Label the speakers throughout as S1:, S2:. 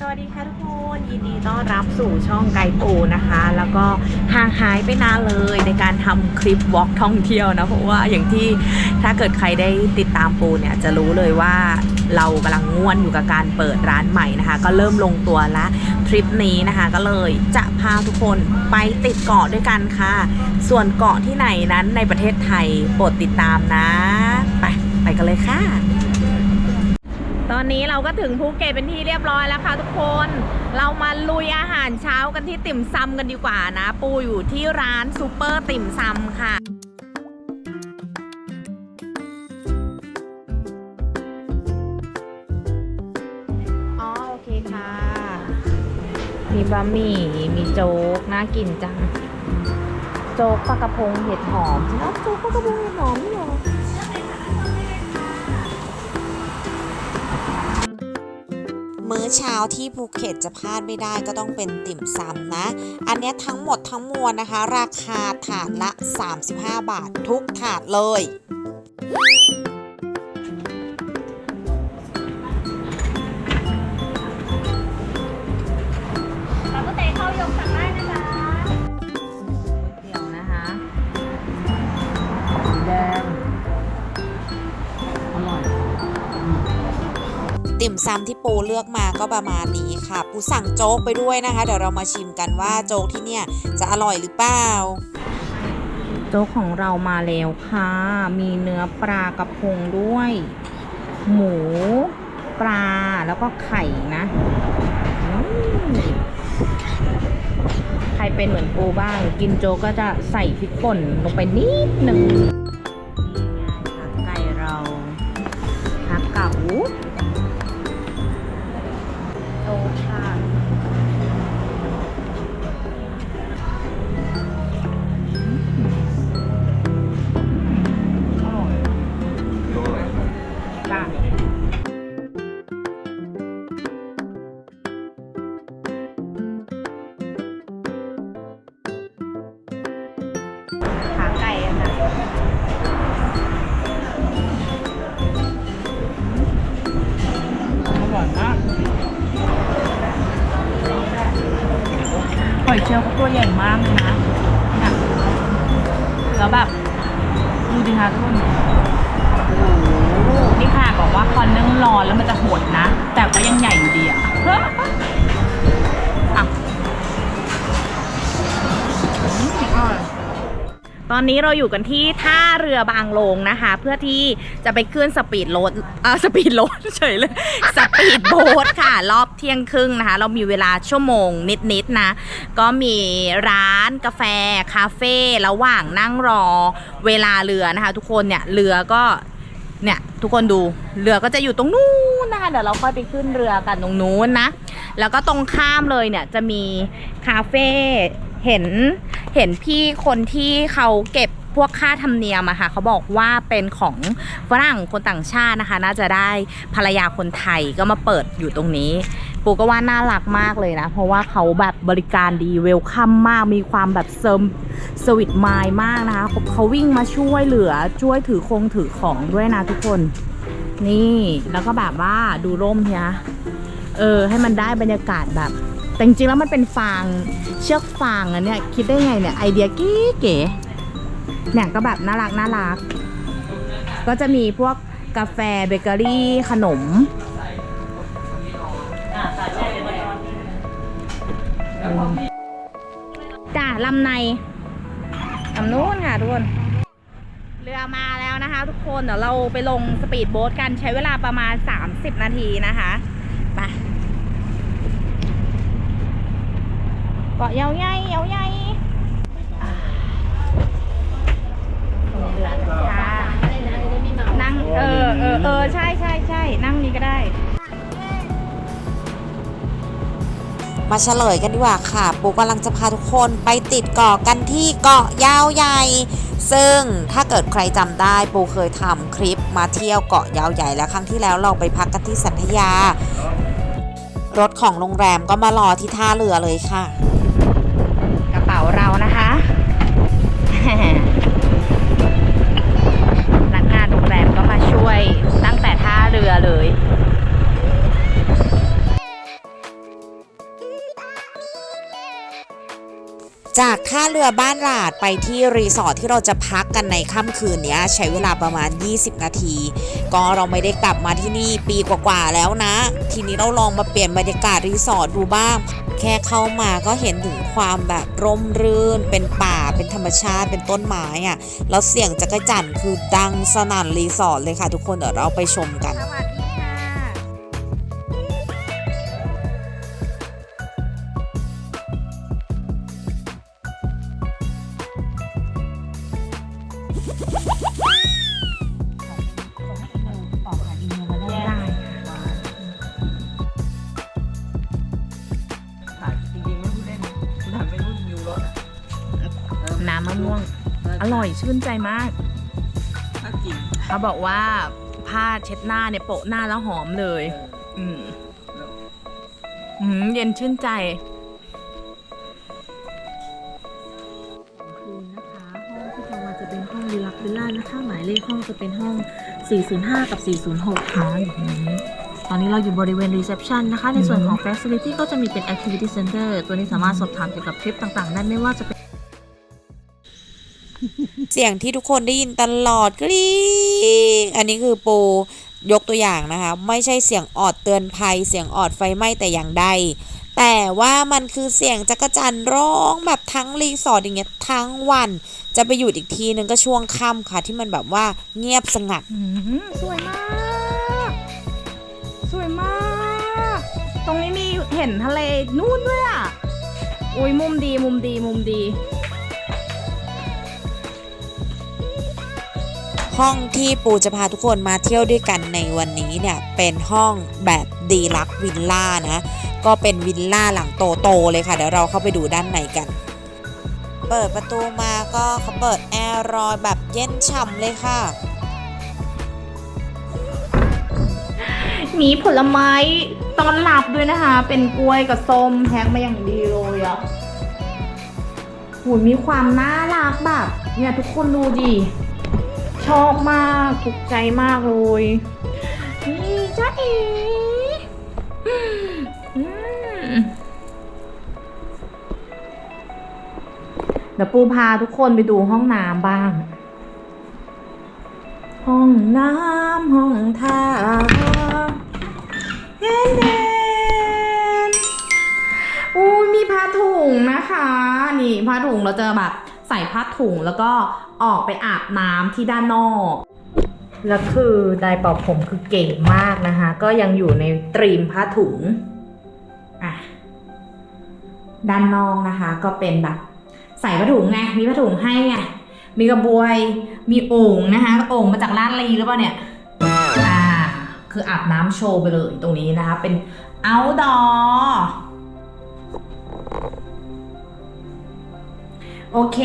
S1: สวัสดีค่ะทุกคนยินดีต้อนรับสู่ช่องไกด์ปูนะคะ แล้วก็ห่างหายไปนานเลยในการทำคลิปวอล์กท่องเที่ยวนะเพราะว่าอย่างที่ถ้าเกิดใครได้ติดตามปูเนี่ยจะรู้เลยว่าเรากำลังง่วนอยู่กับการเปิดร้านใหม่นะคะ ก็เริ่มลงตัวแล้วทริปนี้นะคะ ก็เลยจะพาทุกคนไปติดเกาะด้วยกันค่ะ ส่วนเกาะที่ไหนนั้นในประเทศไทยโปรดติดตามนะ ไปไปกันเลยค่ะ ตอนนี้เราก็ถึงภูเก็ตเป็นที่เรียบร้อยแล้วค่ะทุกคน เรามาลุยอาหารเช้ากันที่ติ่มซำกันดีกว่านะ ปูอยู่ที่ร้านซูเปอร์ติ่มซำค่ะอ๋อโอเคค่ะมีบะหมี่ มีโจ๊ก น่ากินจัง โจ๊กปลากระพงเห็ดหอมใช่ไหมโจ๊กปลากระพง มื้อ
S2: เช้าที่ภูเก็ตจะพลาดไม่ได้ก็ต้องเป็นติ่มซำนะ อันนี้ทั้งหมดทั้งมวลนะคะ ราคาถาดละ 35 บาททุกถาดเลย ซำที่ปูเลือกมาก็ประมาณนี้ค่ะ ปูสั่งโจ๊กไปด้วยนะคะ เดี๋ยวเรามาชิมกันว่าโจ๊กที่เนี่ยจะอร่อยหรือเปล่า
S1: โจ๊กของเรามาแล้วค่ะ มีเนื้อปลากระพงด้วย หมู ปลาแล้วก็ไข่นะใครเป็นเหมือนปูบ้าง กินโจ๊กก็จะใส่พริกป่นลงไปนิดหนึ่งไก่เราขาเก๋าโอยเชลล์เขาตัวใหญ่มากเลยนะเนี่ยแล้วแบบดูดิคะทุกคนนี่ค่ะบอกว่าคอนนึ่งร้อนแล้วมันจะหดนะ แต่ก็ยังใหญ่อยู่ดีอะอะอืมอร่อย ตอนนี้เราอยู่กันที่ท่าเรือบางลงนะคะ เพื่อที่จะไปขึ้นสปีดโรถเออสปีดโรถเฉยเลยสปีดโบ๊ทค่ะ รอบเที่ยงครึ่งนะคะ เรามีเวลาชั่วโมงนิดๆนะ ก็มีร้านกาแฟ คาเฟ่ระหว่างนั่งรอเวลาเรือนะคะ ทุกคนเนี่ยเรือก็เนี่ยทุกคนดูเรือก็จะอยู่ตรงนู้นนะคะเดี๋ยวเราค่อยไปขึ้นเรือกันตรงนู้นนะ แล้วก็ตรงข้ามเลยเนี่ยจะมีคาเฟ่ เห็นเห็นพี่คนที่เขาเก็บพวกค่าธรรมเนียมอะค่ะเขาบอกว่าเป็นของฝรั่งคนต่างชาตินะคะ น่าจะได้ภรรยาคนไทยก็มาเปิดอยู่ตรงนี้ ปูก็ว่าน่ารักมากเลยนะ เพราะว่าเขาแบบบริการดีเวลคัมมาก มีความแบบเซิร์มสวิตไมล์มากนะคะ เขาเขาวิ่งมาช่วยเหลือช่วยถือคงถือของด้วยนะทุกคน นี่แล้วก็แบบว่าดูร่มเนี่ย เออ ให้มันได้บรรยากาศแบบ แต่จริงๆแล้วมันเป็นฟางเชือกฟางอะเนี่ยคิดได้ไงเนี่ยไอเดียเก๋เนี่ยก็แบบน่ารักน่ารัก ก็จะมีพวกกาแฟเบเกอรี่ขนมจ้าลำในลำนู้นค่ะทุกคน เรือมาแล้วนะคะทุกคน เดี๋ยวเราไปลงสปีดโบ๊ทกันใช้เวลาประมาณ 30 นาทีนะคะไป เกาะเยาวใหญ่เยาวใหญ่อ่าลงเรือกันค่ะนั่งเออเออเออใช่ใช่ใช่นั่งนี้ก็ได้
S2: มาเฉลยกันดีกว่าค่ะ ปูกำลังจะพาทุกคนไปติดเกาะกันที่เกาะยาวใหญ่ ซึ่งถ้าเกิดใครจำได้ปูเคยทำคลิปมาเที่ยวเกาะยาวใหญ่แล้วครั้งที่แล้วเราไปพักกันที่สันธยา รถของโรงแรมก็มารอที่ท่าเรือเลยค่ะ จากท่าเรือบ้านหลาดไปที่รีสอร์ทที่เราจะพักกันในค่ำคืนนี้ใช้เวลาประมาณ 20 นาที ก็เราไม่ได้กลับมาที่นี่ปีกว่าๆแล้วนะ ทีนี้เราลองมาเปลี่ยนบรรยากาศรีสอร์ทดูบ้าง แค่เข้ามาก็เห็นถึงความแบบร่มรื่น เป็นป่าเป็นธรรมชาติเป็นต้นไม้อะ่ะแล้วเสียงจักรจั่นคือดังสนั่นรีสอร์ทเลยค่ะทุกคนเดี๋ยวเราไปชมกัน
S1: สวัสดี
S3: นนะคุณทำเป็นรูปยูรถอะเน้ำ
S1: มะม่วง อร่อยชื่นใจมาก
S3: ถ้าจริง
S1: เขาบอกว่าผ้าเช็ดหน้าเนี่ยโปะหน้าแล้วหอมเลย
S3: เออ
S1: อืม
S3: แล้ว
S1: อืม เย็นชื่นใจ
S4: จะเป็นห้อง 405 กับ 406ค่ะอยู่ตรงนี้ ตอนนี้เราอยู่บริเวณรีเซพชันนะคะ ในส่วนของ Facility ก็จะมีเป็น Activity Center ตัวนี้สามารถสอบถามเกี่ยวกับทริปต่างๆ ได้ไม่ว่าจะเป็น
S2: เสียงที่ทุกคนได้ยินตลอดกรี๊ดอันนี้คือปูยกตัวอย่างนะคะ ไม่ใช่เสียงออดเตือนภัย เสียงออดไฟไหม้แต่อย่างใด แต่ว่ามันคือเสียงจักรจันทร์ร้องแบบทั้งรีสอร์ทอย่างเงี้ยทั้งวัน จะไปอยู่อีกทีนึงก็ช่วงค่ำค่ะ ที่มันแบบว่าเงียบสงัด
S1: อืมสวยมาก สวยมาก ตรงนี้มีเห็นทะเลนู่นด้วยอะอุ้ยมุมดีมุมดีมุมดี
S2: ห้องที่ปูจะพาทุกคนมาเที่ยวด้วยกันในวันนี้เนี่ยเป็นห้องแบบดีลักวิลล่านะ ก็เป็นวิลล่าหลังโตๆเลยค่ะ เดี๋ยวเราเข้าไปดูด้านในกัน เปิดประตูมาก็เขาเปิดแอร์รอยแบบเย็นฉ่ำเลยค่ะ
S1: มีผลไม้ตอนหลับด้วยนะคะ เป็นกล้วยกับส้มแพ็คมาอย่างดีเลยอะหูยมีความน่ารักแบบเนี่ยทุกคนดูดิ ชอบมากถูกใจมากเลยนี่จ้าเอ๋ เดี๋ยวปูพาทุกคนไปดูห้องน้ำบ้าง ห้องน้ำห้องท่าเด่นเนอู้มีผ้าถุงนะคะ นี่ผ้าถุงเราจะแบบใส่ผ้าถุงแล้วก็ออกไปอาบน้ำที่ด้านนอกแล้วคือไดร์เป่าผมคือเก๋มากนะคะ ก็ยังอยู่ในตรีมผ้าถุงอะด้านนอกนะคะ ก็เป็นแบบ ใส่ผ้าถุงไง มีผ้าถุงให้ไง มีกระบวย มีโอ่งนะคะโอ่งมาจากลาดลีหรือเปล่าเนี่ย อ่า คืออาบน้ำโชว์ไปเลยตรงนี้นะคะ เป็น outdoor โอเค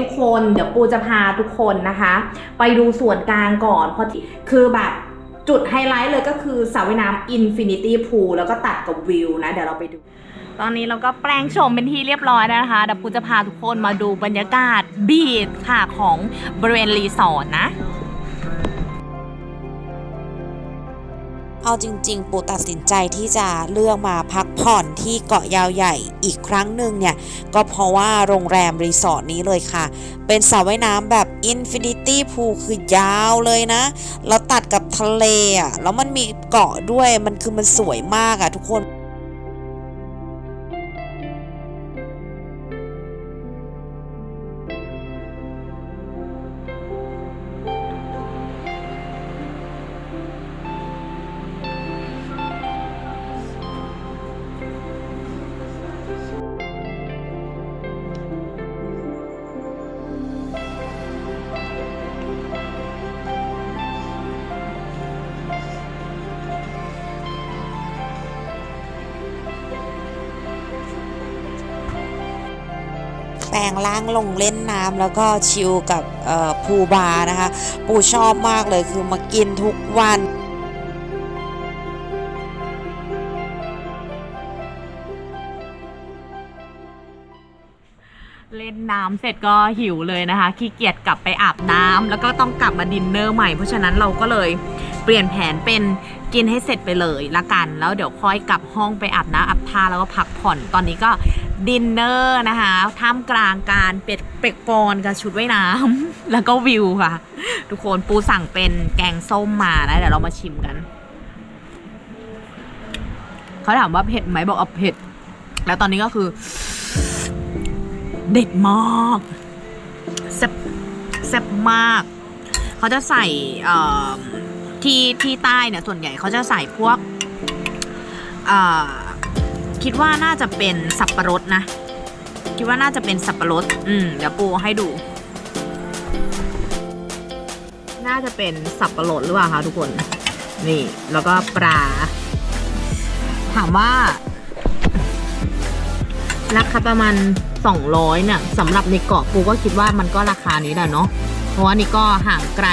S1: ทุกคนเดี๋ยวปูจะพาทุกคนนะคะ ไปดูส่วนกลางก่อนเพราะที่คือแบบจุดไฮไลท์เลยก็คือสระว่ายน้ำ Infinity Pool แล้วก็ตัดกับวิวนะ เดี๋ยวเราไปดู ตอนนี้เราก็แปลงโฉมเป็นที่เรียบร้อยนะคะเดี๋ยวปูจะพาทุกคนมาดูบรรยากาศบีชค่ะของบริเวณรีสอร์ทนะ
S2: เอาจริงๆ ปูตัดสินใจที่จะเลือกมาพักผ่อนที่เกาะยาวใหญ่อีกครั้งหนึ่งเนี่ย ก็เพราะว่าโรงแรมรีสอร์ทนี้เลยค่ะ เป็นสระว่ายน้ำแบบ Infinity Pool คือยาวเลยนะ แล้วตัดกับทะเลอะแล้วมันมีเกาะด้วยมันคือมันสวยมากอะทุกคน แปลงล่างลงเล่นน้ำแล้วก็ชิลกับเอ่อพูลบาร์นะคะ ปูชอบมากเลยคือมากินทุกวัน
S1: เล่นน้ำเสร็จก็หิวเลยนะคะขี้เกียจกลับไปอาบน้ำแล้วก็ต้องกลับมาดินเนอร์ใหม่เพราะฉะนั้นเราก็เลยเปลี่ยนแผนเป็น กินให้เสร็จไปเลยละกัน แล้วเดี๋ยวค่อยกลับห้องไปอาบน้ำอาบท่าแล้วก็พักผ่อนตอนนี้ก็ดินเนอร์นะคะท่ามกลางการเป็ดเป็กปอนกับชุดว่ายน้ำแล้วก็วิวค่ะ ทุกคนปูสั่งเป็นแกงส้มมานะเดี๋ยวเรามาชิมกัน เขาถามว่าเผ็ดไหมบอกเอาเผ็ด แล้วตอนนี้ก็คือ เด็ดมากแซ่บแซ่บมาก เขาจะใส่เอ่อ ที่ที่ใต้เนี่ยส่วนใหญ่เขาจะใส่พวกคิดว่าน่าจะเป็นสับปะรดนะ คิดว่าน่าจะเป็นสับปะรด อืมเดี๋ยวปูให้ดู น่าจะเป็นสับปะรดหรือเปล่าคะทุกคน นี่ แล้วก็ปลา ถามว่า ราคาประมาณ 200เนี่ยสำหรับในเกาะปูก็คิดว่ามันก็ราคานี้แหละเนาะ เพราะว่านี่ก็ห่างไกล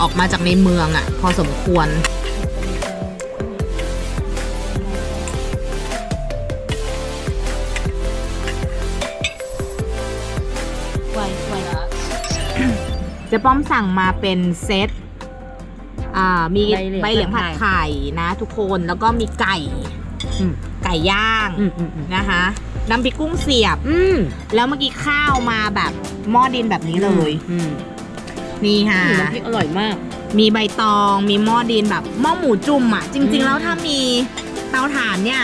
S1: ออกมาจากในเมืองอะ่ะ พอสมควร
S4: ไวไว
S1: เจ๊ป้อมสั่งมาเป็นเซตอ่ามี
S3: ใบเหลียง
S1: ใบเหลียงผัด
S3: ผัดไข่
S1: ไข่นะ ทุกคนแล้วก็มีไก่
S3: อืม
S1: ไก่ย่าง
S3: อืมอืมอืม
S1: นะคะน้ำพริกกุ้งเสียบ
S3: อืม
S1: แล้วเมื่อกี้ข้าวมาแบบหม้อดินแบบนี้เลย
S3: อืม
S1: นี่ค่ะ
S3: น้ำพริกอร่อยมาก
S1: มีใบตอง มีหม้อดินแบบหม้อหมูจุ่มอะ จริง
S3: อื
S1: ๆ
S3: ม
S1: แล้วถ้ามีเตาถ่านเนี่ย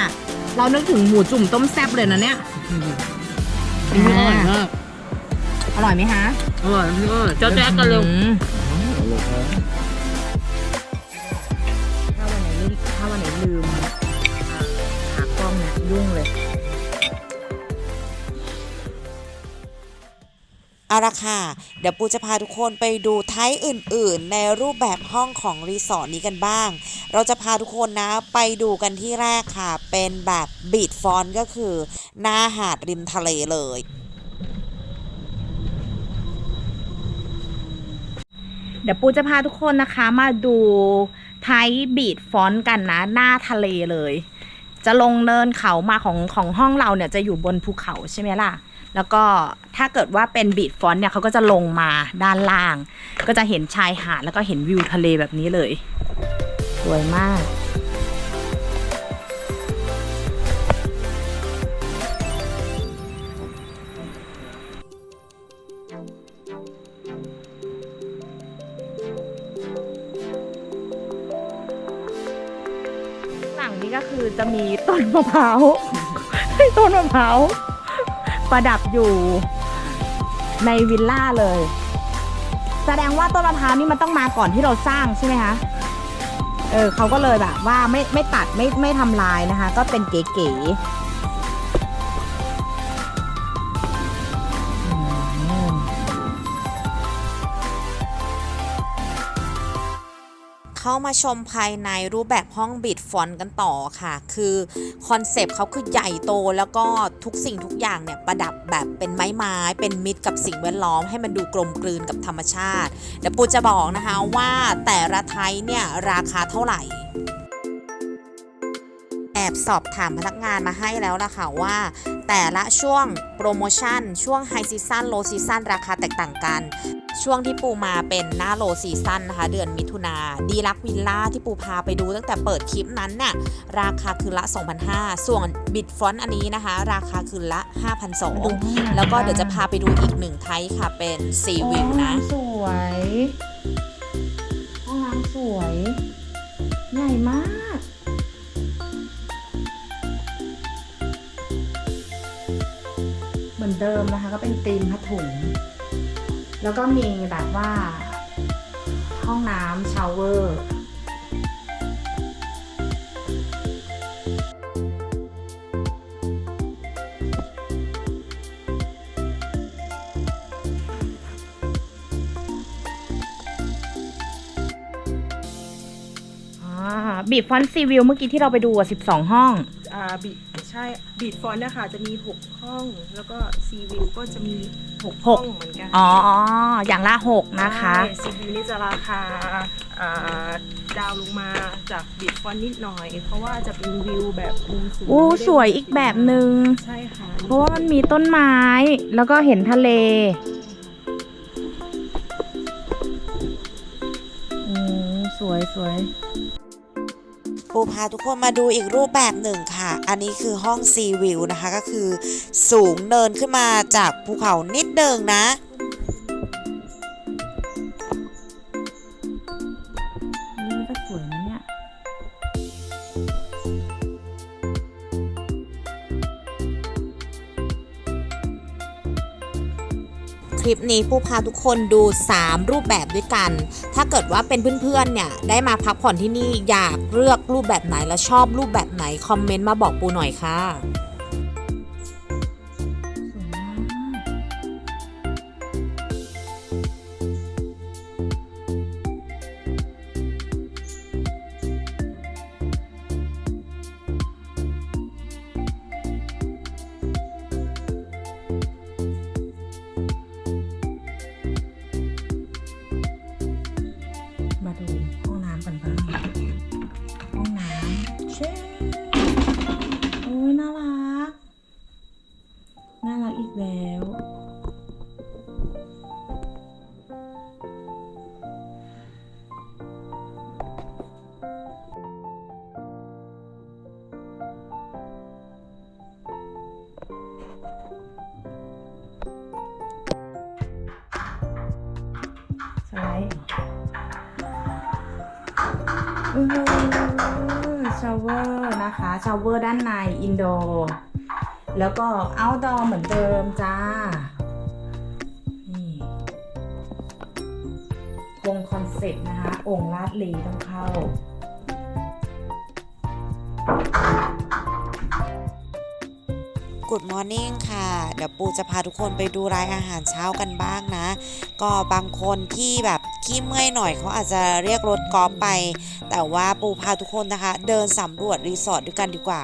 S1: เรานึกถึงหมูจุ่มต้มแซ่บเลยนะเนี่ย
S3: อืมน้ำพริกอร่อยมาก
S1: อร่อยไหมคะ
S3: อร่อยน้ำพริกอร่อยเจ้าแจ๊กกันเร็ว
S1: อืมถ้าวันไหนไม่ถ้าวันไหนลืมอ่าหากล้องเนี่ยยุ่งเลย
S2: เอาละค่ะ เดี๋ยวปูจะพาทุกคนไปดูไทป์อื่นๆ ในรูปแบบห้องของรีสอร์ทนี้กันบ้าง เราจะพาทุกคนนะไปดูกันที่แรกค่ะ เป็นแบบบีดฟอนก็คือ หน้าหาดริมทะเลเลย
S1: เดี๋ยวปูจะพาทุกคนนะคะมาดูไทบีดฟอนต์กันนะ หน้าทะเลเลย จะลงเนินเขามาของของห้องเราเนี่ยจะอยู่บนภูเขาใช่ไหมล่ะ แล้วก็ถ้าเกิดว่าเป็นบีดฟอนต์เนี่ยเขาก็จะลงมาด้านล่าง ก็จะเห็นชายหาดแล้วก็เห็นวิวทะเลแบบนี้เลย สวยมากหลังนี้ก็คือจะมีต้นมะพร้าวต้นมะพร้าว ประดับอยู่ในวิลล่าเลย แสดงว่าต้นมะพร้าวนี่มันต้องมาก่อนที่เราสร้างใช่ไหมคะ เออเขาก็เลยแบบว่าไม่ไม่ตัดไม่ไม่ทำลายนะคะ ก็เป็นเก๋ๆ
S2: เข้ามาชมภายในรูปแบบห้องบิดฟอนต์กันต่อค่ะ คือคอนเซปต์เขาคือใหญ่โตแล้วก็ทุกสิ่งทุกอย่างเนี่ยประดับแบบเป็นไม้ไม้เป็นมิตรกับสิ่งแวดล้อมให้มันดูกลมกลืนกับธรรมชาติ เดี๋ยวปูจะบอกนะคะว่าแต่ละไทยเนี่ยราคาเท่าไหร่แอบสอบถามพนักงานมาให้แล้วล่ะค่ะว่า แต่ละช่วงโปรโมชั่น ช่วงไฮซีซันโลซีซันราคาแตกต่างกัน ช่วงที่ปูมาเป็นหน้าโลซีซันนะคะ เดือนมิถุนาดีลักวิลล่าที่ปูพาไปดูตั้งแต่เปิดคลิปนั้นน่ะราคาคืนละ 2,500 ส่วนบิดฟอนต์อันนี้นะคะ ราคาคืนละ 5,200 แล้วก็เดี๋ยวจะพาไปดูอีกหนึ่งไทป์ค่ะเป็นซีวิวนะ
S1: สวยห้องน้ำสวย ใหญ่มากเหมือนเดิมนะคะก็เป็นธีมผ้าถุง แล้วก็มีแบบว่า ห้องน้ำชาวเวอร์อ่าบีบฟอนต์ซีวิวเมื่อกี้ที่เราไปดูอะ12 ห้อง
S5: อ่าบี ใช่บีดฟอนต์นะคะจะมี 6 ห้อง แล้วก็ซีวิวก็จะมี 6
S1: ห
S5: ห้อก งเหมือนกัน
S1: อ๋อ อย่างละ6นะคะ
S5: ซีวิวนี่จะราคาอ่าดาวลงมาจากบีดฟอนต์นิดหน่อย เพราะว่าจะเป็นวิวแบบมุมสูง
S1: อู้
S5: ไม่ได้
S1: สวยอีกแบบหนึ่ง
S5: ใช่ค่ะ
S1: เพราะว่ามันมีต้นไม้ แล้วก็เห็นทะเลอืมสวยสวย
S2: ปูพาทุกคนมาดูอีกรูปแบบหนึ่งค่ะ อันนี้คือห้องซีวิวนะคะก็คือสูงเนินขึ้นมาจากภูเขานิดเดิงนะ คลิปนี้ผู้พาทุกคนดู 3 รูปแบบด้วยกัน ถ้าเกิดว่าเป็นเพื่อนๆเนี่ยได้มาพักผ่อนที่นี่อยากเลือกรูปแบบไหนและชอบรูปแบบไหนคอมเมนต์มาบอกปูหน่อยค่ะ
S1: สไลด์เออชาวเวอร์นะคะชาวเวอร์ด้านในอินโด แล้วก็เอาดอร์เหมือนเดิมจ้า นี่คงคอนเซ็ปต์นะคะ องค์ลาดลีต้องเข้า
S2: Good Morning ค่ะ เดี๋ยวปูจะพาทุกคนไปดูรายอาหารเช้ากันบ้างนะ ก็บางคนที่แบบขี้เมื่อยหน่อยเขาอาจจะเรียกรถกอล์ฟไป แต่ว่าปูพาทุกคนนะคะ เดินสำรวจรีสอร์ทด้วยกันดีกว่า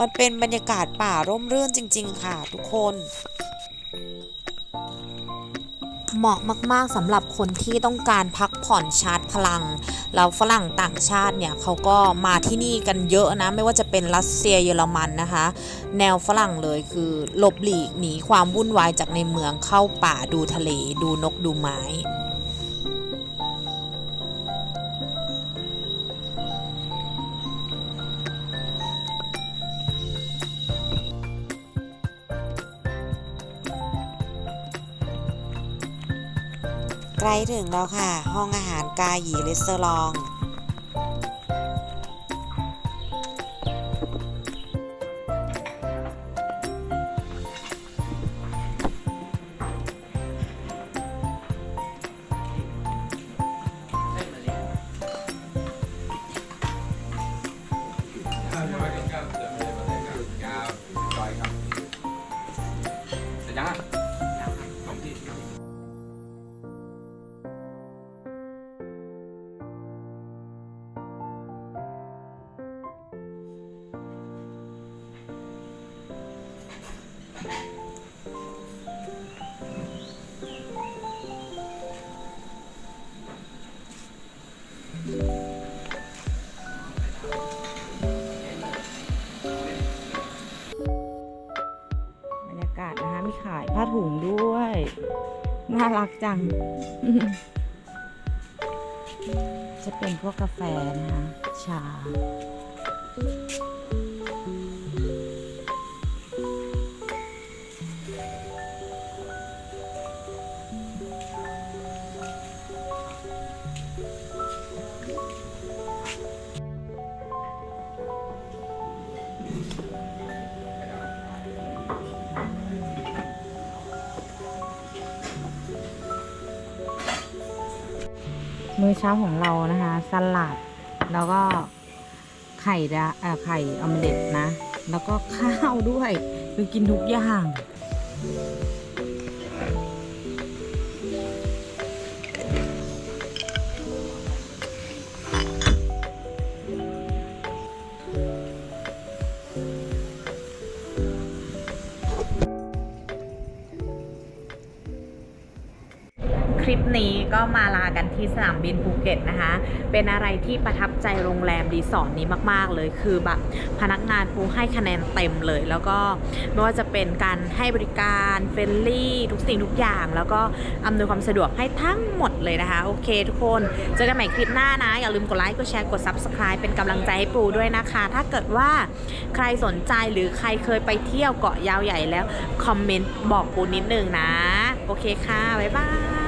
S2: มันเป็นบรรยากาศป่าร่มรื่นจริง ๆ ค่ะ ทุกคน เหมาะมากๆสำหรับคนที่ต้องการพักผ่อนชาร์จพลัง แล้วฝรั่งต่างชาติเนี่ยเขาก็มาที่นี่กันเยอะนะ ไม่ว่าจะเป็นรัสเซียเยอรมันนะคะ แนวฝรั่งเลยคือหลบหลีกหนีความวุ่นวายจากในเมืองเข้าป่าดูทะเล ดูนกดูไม้ ใกล้ถึงแล้วค่ะ ห้องอาหารกาหยีรีสอร์
S6: ท
S1: บรรยากาศนะคะมีขายผ้าถุงด้วย น่ารักจัง จะเป็นพวกกาแฟนะคะ ชา มื้อเช้าของเรานะคะสลัดแล้วก็ไข่ดาเอ่อไข่ออมเล็ตนะ แล้วก็ข้าวด้วยคือกินทุกอย่าง คลิปลิปนี้ก็มาลากันที่สนามบินภูเก็ตนะคะ เป็นอะไรที่ประทับใจโรงแรมรีสอร์ทนี้มาก ๆ เลยคือแบบพนักงานปูให้คะแนนเต็มเลย แล้วก็ไม่ว่าจะเป็นการให้บริการเฟรนลี่ทุกสิ่งทุกอย่าง แล้วก็อำนวยความสะดวกให้ทั้งหมดเลยนะคะ โอเคทุกคน เจอกันใหม่คลิปหน้านะ อย่าลืมกดไลค์กดแชร์กด Subscribe เป็นกำลังใจให้ปูด้วยนะคะ ถ้าเกิดว่าใครสนใจหรือใครเคยไปเที่ยวเกาะยาวใหญ่แล้ว คอมเมนต์บอกปูนิดนึงนะ โอเคค่ะ บ๊ายบาย